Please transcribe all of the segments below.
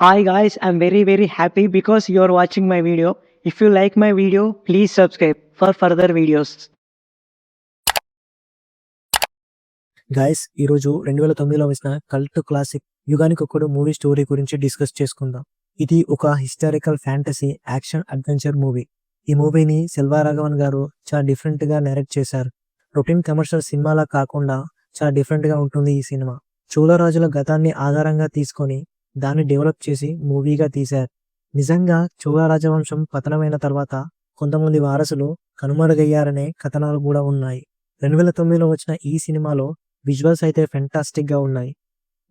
Hi guys, I'm very very happy because you are watching my video. If you like my video, please subscribe for further videos. Guys ఈరోజు రెండు వేల తొమ్మిదిలో వచ్చిన cult classic యుగానికి ఒక్కడు movie story గురించి discuss చేసుకుందాం ఇది ఒక historical fantasy action adventure movie ఈ మూవీని సెల్వారాఘవన్ గారు చాలా డిఫరెంట్గా చేశారు రొటీన్ కమర్షియల్ సినిమాలా కాకుండా చాలా డిఫరెంట్గా ఉంటుంది ఈ సినిమా చోళరాజుల గతాన్ని ఆధారంగా తీసుకొని దాన్ని డెవలప్ చేసి మూవీగా తీశారు. నిజంగా చోళ రాజవంశం పతనమైన తర్వాత కొంతమంది వారసులు కనుమరుగయ్యారనే కథనాలు కూడా ఉన్నాయి. రెండు వేల తొమ్మిదిలో వచ్చిన ఈ సినిమాలో విజువల్స్ అయితే ఫెంటాస్టిక్గా ఉన్నాయి.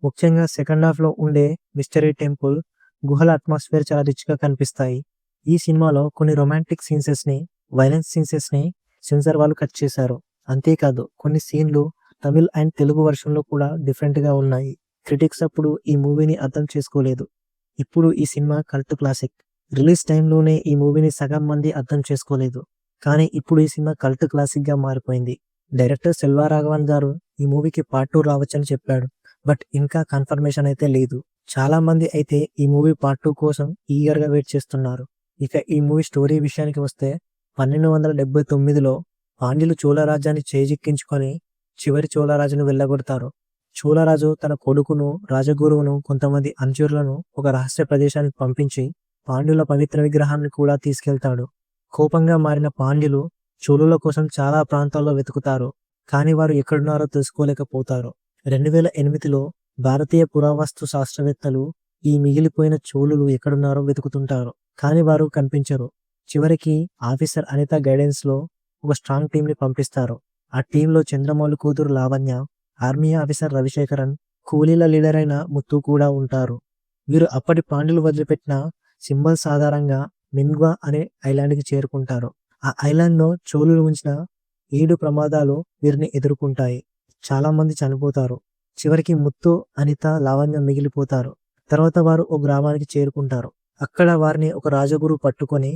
ముఖ్యంగా సెకండ్ హాఫ్లో ఉండే మిస్టరీ టెంపుల్ గుహల అట్మాస్ఫియర్ చాలా రిచ్గా కనిపిస్తాయి. ఈ సినిమాలో కొన్ని రొమాంటిక్ సీన్సెస్ని వైలెన్స్ సీన్సెస్ని సెన్సార్ సెన్సర్ వాళ్ళు కట్ చేశారు. అంతేకాదు కొన్ని సీన్లు తమిళ్ అండ్ తెలుగు వర్షన్లో కూడా డిఫరెంట్గా ఉన్నాయి. క్రిటిక్స్ అప్పుడు ఈ మూవీని అర్థం చేసుకోలేదు. ఇప్పుడు ఈ సినిమా కల్ట్ క్లాసిక్. రిలీజ్ టైంలోనే ఈ మూవీని సగం మంది అర్థం చేసుకోలేదు. కానీ ఇప్పుడు ఈ సినిమా కల్ట్ క్లాసిక్గా మారిపోయింది. డైరెక్టర్ సెల్వా రాఘవన్ గారు ఈ మూవీకి పార్ట్ టూ రావచ్చని చెప్పాడు. బట్ ఇంకా కన్ఫర్మేషన్ అయితే లేదు. చాలా మంది అయితే ఈ మూవీ పార్ట్ టూ కోసం ఈగర్గా వెయిట్ చేస్తున్నారు. ఇక ఈ మూవీ స్టోరీ విషయానికి వస్తే పన్నెండు వందల డెబ్బై తొమ్మిదిలో పాండ్యులు చోళరాజ్యాన్ని చేజిక్కించుకొని చివరి చోళరాజును వెళ్ళగొడతారు. చోళరాజు తన కొడుకును రాజగురువును కొంతమంది అంచురులను ఒక రహస్య ప్రదేశానికి పంపించి పాండ్యుల పవిత్ర విగ్రహాన్ని కూడా తీసుకెళ్తాడు. కోపంగా మారిన పాండ్యులు చోళుల కోసం చాలా ప్రాంతాల్లో వెతుకుతారు కానీ వారు ఎక్కడున్నారో తెలుసుకోలేకపోతారు. రెండు వేల ఎనిమిదిలో భారతీయ పురావస్తు శాస్త్రవేత్తలు ఈ మిగిలిపోయిన చోళులు ఎక్కడున్నారో వెతుకుతుంటారు కానీ వారు కనిపించరు. చివరికి ఆఫీసర్ అనిత గైడెన్స్లో ఒక స్ట్రాంగ్ టీం ని పంపిస్తారు. ఆ టీంలో చంద్రమౌళి కూతురు లావణ్య ఆర్మీ ఆఫీసర్ రవిశేఖరన్ కూలీల లీడర్ అయిన ముత్తు కూడా ఉంటారు. వీరు అప్పటి పాండ్యులు వదిలిపెట్టిన సింబల్స్ ఆధారంగా మిన్గ్వా అనే ఐలాండ్కి చేరుకుంటారు. ఆ ఐలాండ్లో చోళులు ఉంచిన ఏడు ప్రమాదాలు వీరిని ఎదుర్కొంటాయి. చాలా మంది చనిపోతారు. చివరికి ముత్తు అనిత లావణ్య మిగిలిపోతారు. తర్వాత వారు ఓ గ్రామానికి చేరుకుంటారు. అక్కడ వారిని ఒక రాజగురు పట్టుకొని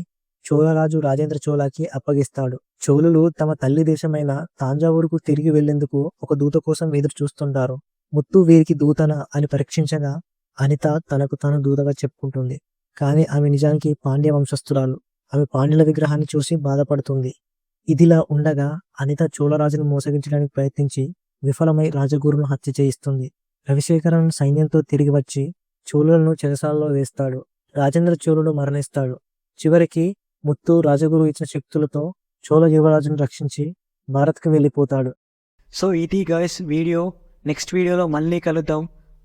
చోళరాజు రాజేంద్ర చోళకి అప్పగిస్తాడు. చోళులు తమ తల్లి దేశమైన తాంజావూరుకు తిరిగి వెళ్ళేందుకు ఒక దూత కోసం ఎదురు చూస్తుంటారు. ముత్తు వీరికి దూతన అని పరీక్షించగా అనిత తనకు తాను దూతగా చెప్పుకుంటుంది. కానీ ఆమె నిజానికి పాండ్య వంశస్థురాలు. ఆమె పాండ్యుల విగ్రహాన్ని చూసి బాధపడుతుంది. ఇదిలా ఉండగా అనిత చోళరాజును మోసగించడానికి ప్రయత్నించి విఫలమై రాజగురును హత్య చేయిస్తుంది. రవిశేఖరన్ సైన్యంతో తిరిగి వచ్చి చోళులను చెరసాలలో వేస్తాడు. రాజేంద్ర చోళుడు మరణిస్తాడు. చివరికి ముత్తు రాజగురు ఇచ్చిన శక్తులతో చోళ యువరాజును రక్షించి భారత్కి వెళ్ళిపోతాడు. సో ఇది గైస్ వీడియో. నెక్స్ట్ వీడియోలో మళ్ళీ కలుద్దాం.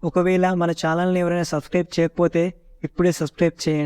ఒకవేళ మన ఛానల్ని ఎవరైనా సబ్స్క్రైబ్ చేయకపోతే ఇప్పుడే సబ్స్క్రైబ్ చేయండి.